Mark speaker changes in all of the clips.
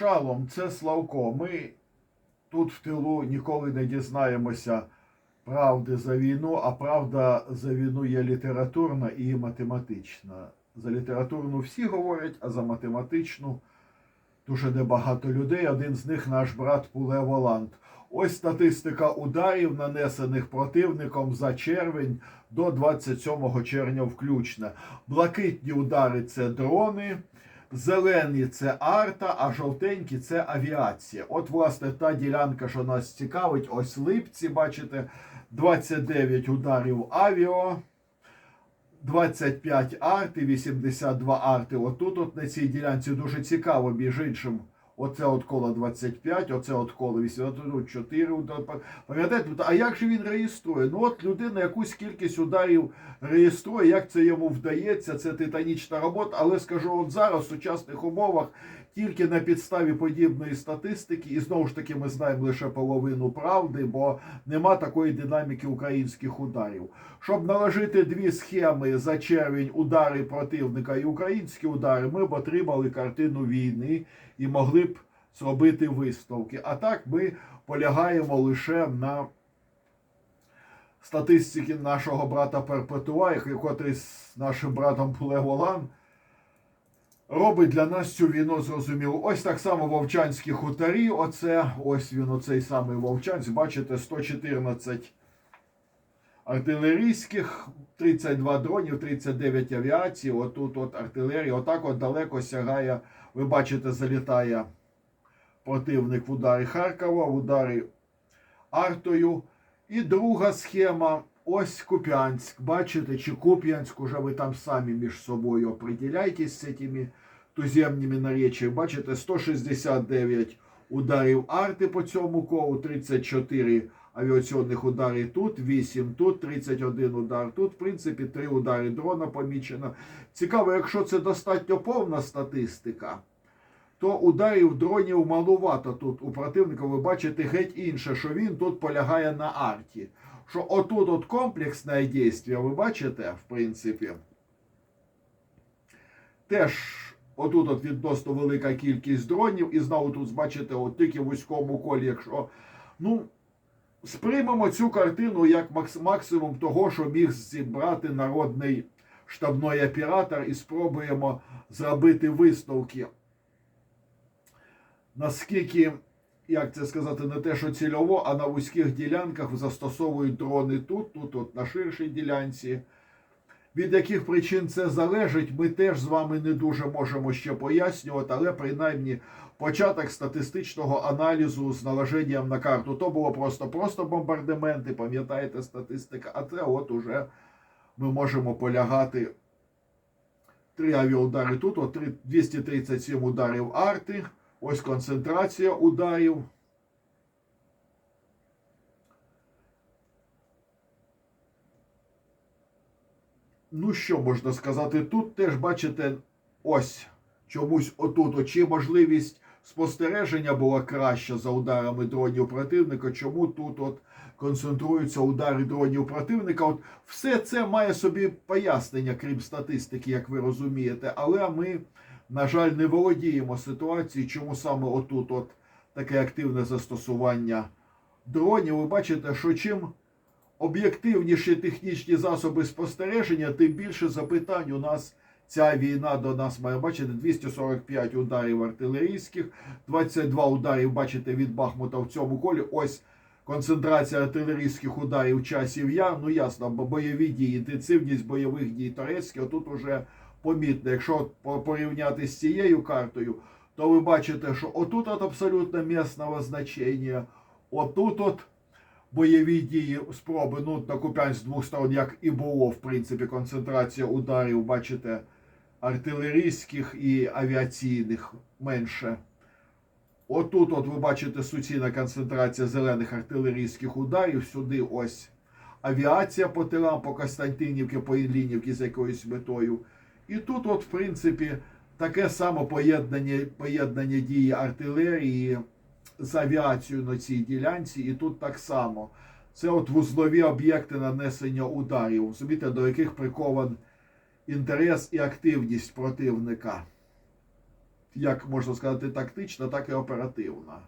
Speaker 1: Шалом, це Славко. Ми тут в тилу ніколи не дізнаємося правди за війну, а правда за війну є літературна і математична. За літературну всі говорять, а за математичну дуже небагато людей. Один з них наш брат Пуле Воланд. Ось статистика ударів, нанесених противником за червень до 27 червня включно. Блакитні удари це дрони. Зелені це арта, а жовтенькі це авіація. От, власне, та ділянка, що нас цікавить, ось липці, бачите, 29 ударів авіо, 25 арти, 82 арти. Отут, от на цій ділянці дуже цікаво, між іншим. Оце от коло 25, оце от коло 80, тут 4. Пам'ятаєте, а як же він реєструє? Ну от людина якусь кількість ударів реєструє, як це йому вдається, це титанічна робота. Але скажу, от зараз в сучасних умовах тільки на підставі подібної статистики, і знову ж таки ми знаємо лише половину правди, бо нема такої динаміки українських ударів. Щоб наложити дві схеми за червень удари противника і українські удари, ми б отримали картину війни і могли б зробити висновки. А так ми полягаємо лише на статистики нашого брата Перпетуа, який з нашим братом Плеволан робить для нас цю війну зрозуміло. Ось так само Вовчанські хуторі. Оце ось він, оцей самий Вовчанськ. Бачите, 114 артилерійських, 32 дронів, 39 авіації. Отут от артилерія. Отак от далеко сягає. Ви бачите, залітає противник в ударі Харкова, в ударі Артою. І друга схема. Ось Куп'янськ. Бачите, чи Куп'янськ, уже ви там самі між собою определяйтесь з цими туземними наречиями. Бачите, 169 ударів арти по цьому колу, 34 авіаційних удари тут, 8 тут, 31 удар тут. В принципі, 3 удари дрона помічено. Цікаво, якщо це достатньо повна статистика, то ударів дронів малувато тут у противника. Ви бачите геть інше, що він тут полягає на арті. Що отут от комплексне дійство, ви бачите, в принципі, теж отут от відносно велика кількість дронів, і знову тут бачите, от тільки в вузькому колі, якщо. Ну, сприймемо цю картину як максимум того, що міг зібрати народний штабний оператор, і спробуємо зробити висновки. Наскільки, як це сказати, не те, що цільово, а на вузьких ділянках застосовують дрони тут, тут, от на ширшій ділянці. Від яких причин це залежить, ми теж з вами не дуже можемо ще пояснювати, але принаймні початок статистичного аналізу з наложенням на карту. То було просто просто бомбардименти, пам'ятаєте, статистика, а це от уже ми можемо полягати. Три авіаудари тут, от три- 237 ударів арти. Ось концентрація ударів. Ну, що можна сказати? Тут теж бачите, ось чомусь отут, от, чи можливість спостереження була краща за ударами дронів противника, чому тут от концентруються удари дронів противника. От все це має собі пояснення, крім статистики, як ви розумієте, але ми, на жаль, не володіємо ситуацією, чому саме отут от таке активне застосування дронів. Ви бачите, що чим об'єктивніші технічні засоби спостереження, тим більше запитань у нас ця війна до нас має бачите 245 ударів артилерійських, 22 ударів, бачите, від Бахмута в цьому колі. Ось концентрація артилерійських ударів часів яр. Ну ясно, бо бойові дії, інтенсивність бойових дій турецьких тут уже помітно. Якщо порівняти з цією картою, то ви бачите, що отут от абсолютно місного значення, отут от бойові дії спроби ну, на Куп'янськ з двох сторон, як і було, в принципі, концентрація ударів, бачите, артилерійських і авіаційних менше. Отут, от ви бачите, суцільна концентрація зелених артилерійських ударів. Сюди ось авіація по тилам, по Костянтинівці, по Іллінівці з якоюсь метою. І тут, от, в принципі, таке саме поєднання, поєднання дії артилерії з авіацією на цій ділянці, і тут так само. Це от вузлові об'єкти нанесення ударів, розумієте, до яких прикован інтерес і активність противника. як можна сказати, тактична, так і оперативна.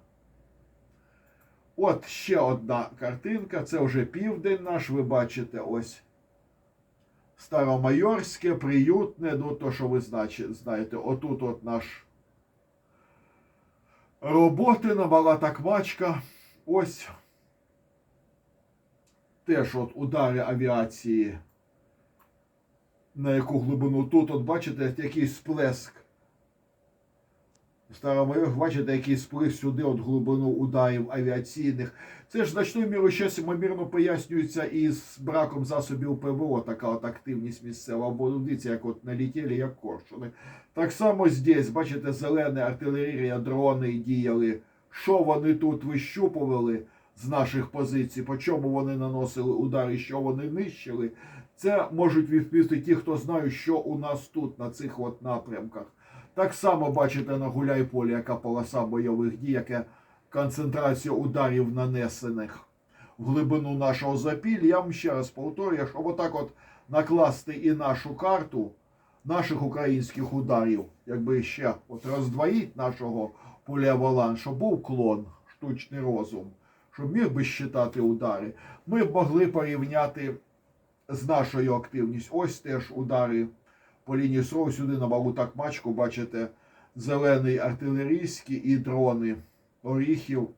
Speaker 1: От ще одна картинка. Це вже південь наш, ви бачите, ось. Старомайорське, приютне, ну то, що ви знаєте, отут от наш Роботина, набагата квачка. Ось теж от удари авіації. На яку глибину тут, от бачите, якийсь сплеск. Старомайор, бачите, який сплив сюди от глибину ударів авіаційних. Це ж значною мірою щось, ймовірно, пояснюється із браком засобів ПВО, така от активність місцева. Бо дивіться, як от налетіли, як коршуни. Так само здесь, бачите, зелена артилерія, дрони діяли. Що вони тут вищупували з наших позицій, по чому вони наносили удари, що вони нищили. Це можуть відповісти ті, хто знають, що у нас тут, на цих от напрямках. Так само бачите на Гуляйполі, яка полоса бойових дій, яка концентрація ударів нанесених в глибину нашого запілля. Я вам ще раз повторюю, щоб отак от накласти і нашу карту наших українських ударів, якби ще от роздвоїть нашого поля щоб був клон, штучний розум, щоб міг би щитати удари, ми б могли порівняти з нашою активністю. Ось теж удари по лінії СРО сюди на малу такмачку, бачите, зелений артилерійський і дрони оріхів.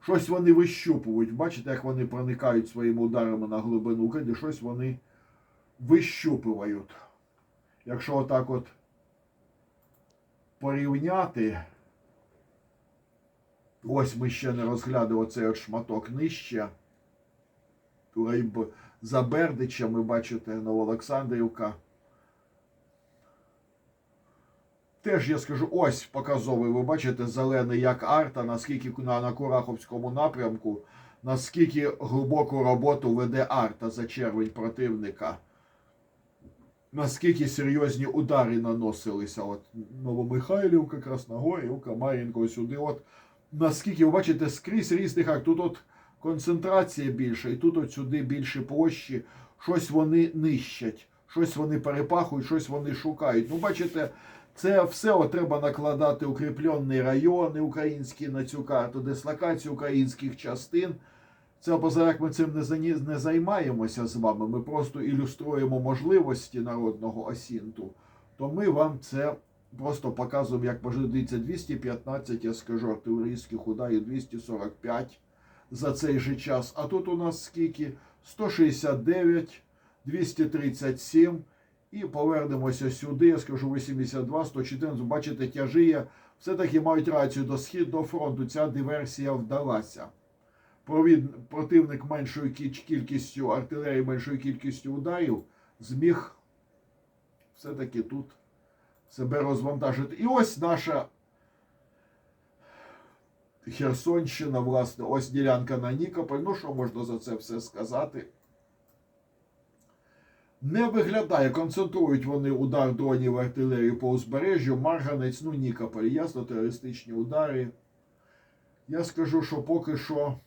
Speaker 1: Щось вони вищупують. Бачите, як вони проникають своїми ударами на глибину України, щось вони вищупують. Якщо отак от порівняти, ось ми ще не розглядали оцей от шматок нижче. За Бердичами, бачите, Новоолександрівка. Теж я скажу, ось показовий, ви бачите, зелений як арта, наскільки на, на Кураховському напрямку, наскільки глибоку роботу веде арта за червень противника. Наскільки серйозні удари наносилися. От Новомихайлівка, Красногорівка, Мар'їнко, сюди. От наскільки ви бачите, скрізь різних арт. Тут от концентрація більша, і тут от сюди більше площі. Щось вони нищать, щось вони перепахують, щось вони шукають. Ну, бачите, це все треба накладати укріплені райони українські на цю карту, дислокацію українських частин. Це поза як ми цим не, займаємося з вами. Ми просто ілюструємо можливості народного осінту. То ми вам це просто показуємо, як можливо. Дивіться, 215, я скажу, артилерійських ударів, 245 за цей же час. А тут у нас скільки? 169, 237. І повернемося сюди. Я скажу 82, 114. Бачите, тяжіє. Все-таки мають рацію до східного фронту. Ця диверсія вдалася. Провід... Противник меншою кількістю артилерії, меншою кількістю ударів зміг все-таки тут себе розвантажити. І ось наша Херсонщина, власне, ось ділянка на Нікополь. Ну, що можна за це все сказати? Не виглядає, концентрують вони удар дронів артилерії по узбережжю, Марганець, ну Нікополь, ясно, терористичні удари. Я скажу, що поки що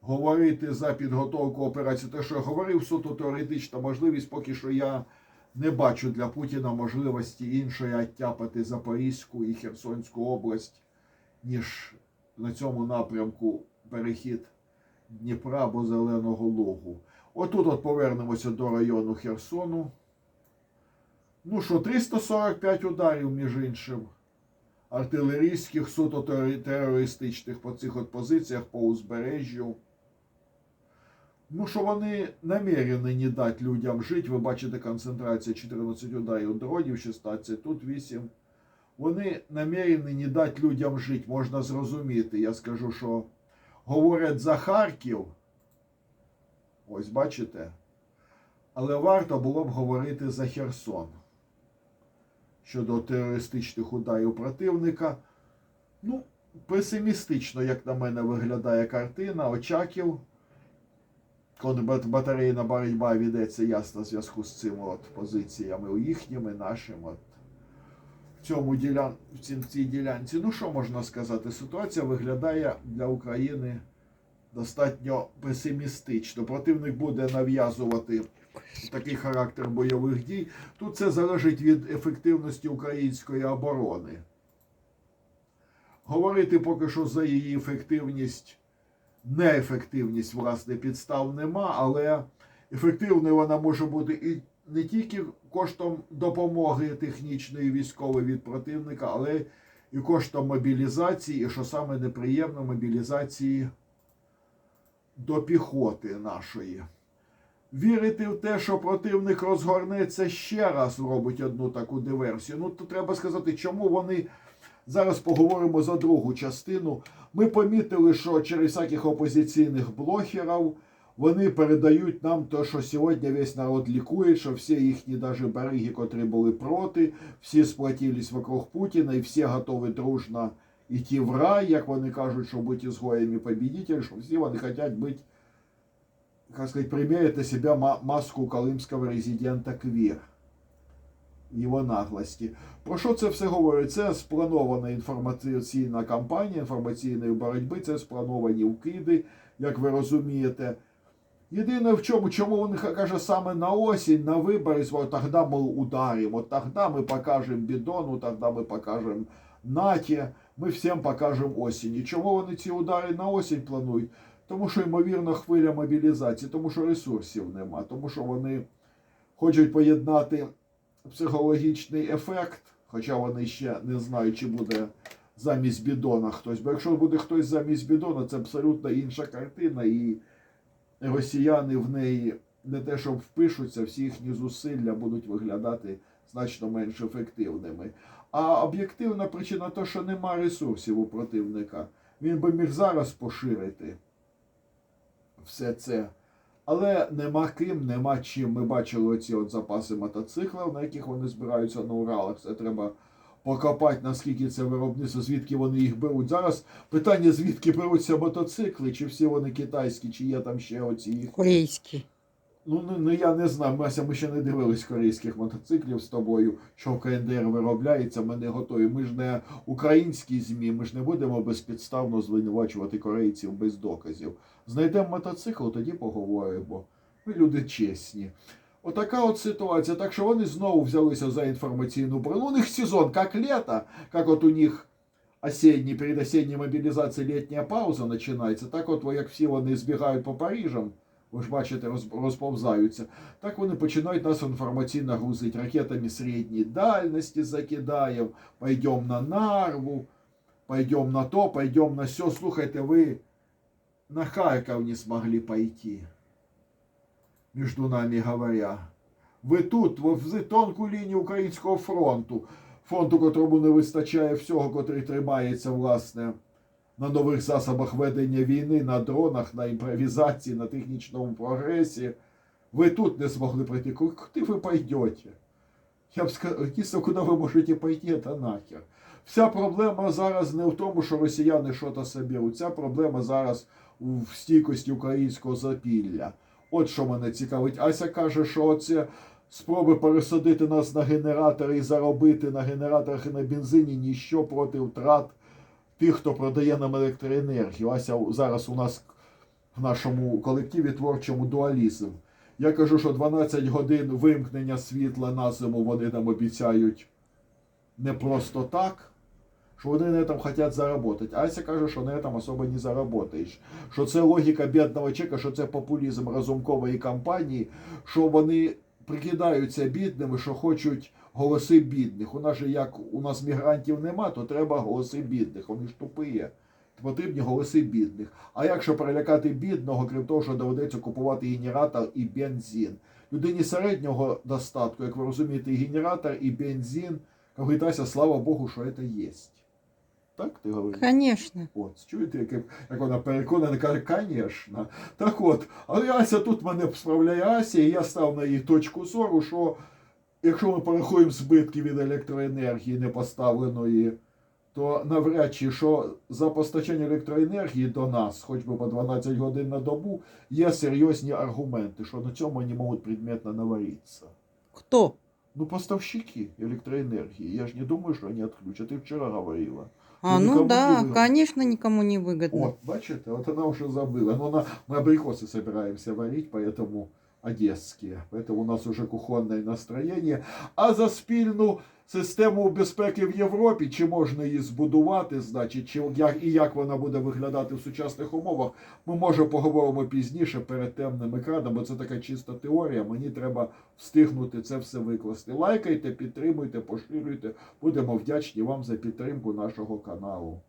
Speaker 1: говорити за підготовку операції, те, що я говорив, суто теоретична можливість, поки що я не бачу для Путіна можливості іншої оттяпати Запорізьку і Херсонську область, ніж на цьому напрямку перехід Дніпра або Зеленого Лугу. Отут от повернемося до району Херсону. Ну що, 345 ударів, між іншим, артилерійських, суто терористичних по цих от позиціях по узбережжю. Ну, що вони намірені не дати людям жити. Ви бачите, концентрація 14 ударів дронів, 16, тут 8. Вони намірені не дати людям жити, можна зрозуміти. Я скажу, що говорять за Харків. Ось бачите. Але варто було б говорити за Херсон щодо терористичних ударів противника. Ну, песимістично, як на мене, виглядає картина. Очаків. Контрбатарейна боротьба ведеться ясно в зв'язку з цими от позиціями їхніми, нашими. От. В цьому ділян... в цій ділянці. Ну, що можна сказати? Ситуація виглядає для України достатньо песимістично. Противник буде нав'язувати такий характер бойових дій. Тут це залежить від ефективності української оборони. Говорити поки що за її ефективність, неефективність, власне, підстав нема, але ефективною вона може бути і не тільки коштом допомоги технічної військової від противника, але і коштом мобілізації, і що саме неприємно, мобілізації до піхоти нашої. Вірити в те, що противник розгорнеться ще раз, робить одну таку диверсію. Ну, то треба сказати, чому вони. Зараз поговоримо за другу частину. Ми помітили, що через всяких опозиційних блогерів вони передають нам те, що сьогодні весь народ лікує, що всі їхні даже бариги, котрі були проти, всі сплатились вокруг Путіна і всі готові дружно йти в рай, як вони кажуть, що бути ізгоями победитель, що всі вони хочуть бути, примерить на себя ма- маску колымского резидента Квір. Його наглості. Про що це все говорить? Це спланована інформаційна кампанія інформаційної боротьби, це сплановані вкиди, як ви розумієте. Єдине в чому, чому він каже саме на осінь, на вибори, тоді ми ударимо, от тоді ми покажемо бідону, тоді ми покажемо Наті, ми всім покажемо осінь. І чому вони ці удари на осінь планують? Тому що, ймовірно, хвиля мобілізації, тому що ресурсів нема, тому що вони хочуть поєднати психологічний ефект, хоча вони ще не знають, чи буде замість бідона хтось. Бо якщо буде хтось замість бідона, це абсолютно інша картина, і росіяни в неї не те, щоб впишуться, всі їхні зусилля будуть виглядати значно менш ефективними. А об'єктивна причина то, що нема ресурсів у противника. Він би міг зараз поширити все це. Але нема ким, нема чим. Ми бачили оці от запаси мотоциклів, на яких вони збираються на Уралах. Це треба покопати, наскільки це виробництво, звідки вони їх беруть. Зараз питання, звідки беруться мотоцикли, чи всі вони китайські, чи є там ще оці їх. Ну, ну, ну я не знаю, Мася, ми ще не дивились корейських мотоциклів з тобою, що в КНДР виробляється, ми не готові. Ми ж не українські ЗМІ, ми ж не будемо безпідставно звинувачувати корейців без доказів. Знайдемо мотоцикл, тоді поговоримо. Ми люди чесні. Отака от ситуація. Так що вони знову взялися за інформаційну броню. У них сезон, як лето, як от у них осенній, перед осенней мобілізації літня пауза починається, так от як всі вони збігають по Парижам, ви ж бачите, розповзаються. Так вони починають нас інформаційно грузити ракетами середньої дальності закидаємо, пойдемо на Нарву, пойдемо на то, пойдемо на сьо. Слухайте, ви на Харків не змогли пойти, між нами говоря. Ви тут, в тонку лінію Українського фронту, фронту, котрому не вистачає всього, котрий тримається, власне, на нових засобах ведення війни, на дронах, на імпровізації, на технічному прогресі. Ви тут не змогли пройти. Куди ви пойдете? Я б сказав, единственное, куди ви можете пойти, це нахер. Вся проблема зараз не в тому, що росіяни щось соберуть. Вся проблема зараз в стійкості українського запілля. От що мене цікавить. Ася каже, що оце спроби пересадити нас на генератори і заробити на генераторах і на бензині ніщо проти втрат тих, хто продає нам електроенергію. Ася зараз у нас в нашому колективі творчому дуалізм. Я кажу, що 12 годин вимкнення світла на зиму вони нам обіцяють не просто так, що вони на этом хочуть заработати. Ася каже, що на этом особо не заработаєш. Що це логіка бідного чека, що це популізм разумкової кампанії, що вони прикидаються бідними, що хочуть голоси бідних. У нас же як у нас мігрантів нема, то треба голоси бідних. Вони ж тупі. Потрібні голоси бідних. А якщо перелякати бідного, крім того, що доведеться купувати генератор і бензин. Людині середнього достатку, як ви розумієте, і генератор, і бензин, Ася, слава Богу, що це є. Так ти говориш?
Speaker 2: Конечно.
Speaker 1: От, чуєте, як, як вона переконана, каже, звісно. Так от, але Ася тут мене справляє Ася, і я став на її точку зору, що якщо ми порахуємо збитки від електроенергії непоставленої, то навряд чи що за постачання електроенергії до нас, хоч би по 12 годин на добу, є серйозні аргументи, що на цьому вони можуть предметно наваритися.
Speaker 2: Кто?
Speaker 1: Ну, поставщики електроенергії. Я ж не думаю, що вони відключать. Ти вчора говорила.
Speaker 2: А,
Speaker 1: Ну,
Speaker 2: ну
Speaker 1: никому
Speaker 2: да,
Speaker 1: не выгодно.
Speaker 2: конечно, никому не выгодно.
Speaker 1: От, бачите, от вона вже забила. Ну, на, ми абрикоси собираємося варити, поэтому одесские. Поэтому у нас уже кухонне настроєння. А за спільну систему безпеки в Європі, чи можна її збудувати, значить, чи як і як вона буде виглядати в сучасних умовах, ми може поговоримо пізніше перед темним екраном, бо це така чиста теорія. Мені треба встигнути це все викласти. Лайкайте, підтримуйте, поширюйте. Будемо вдячні вам за підтримку нашого каналу.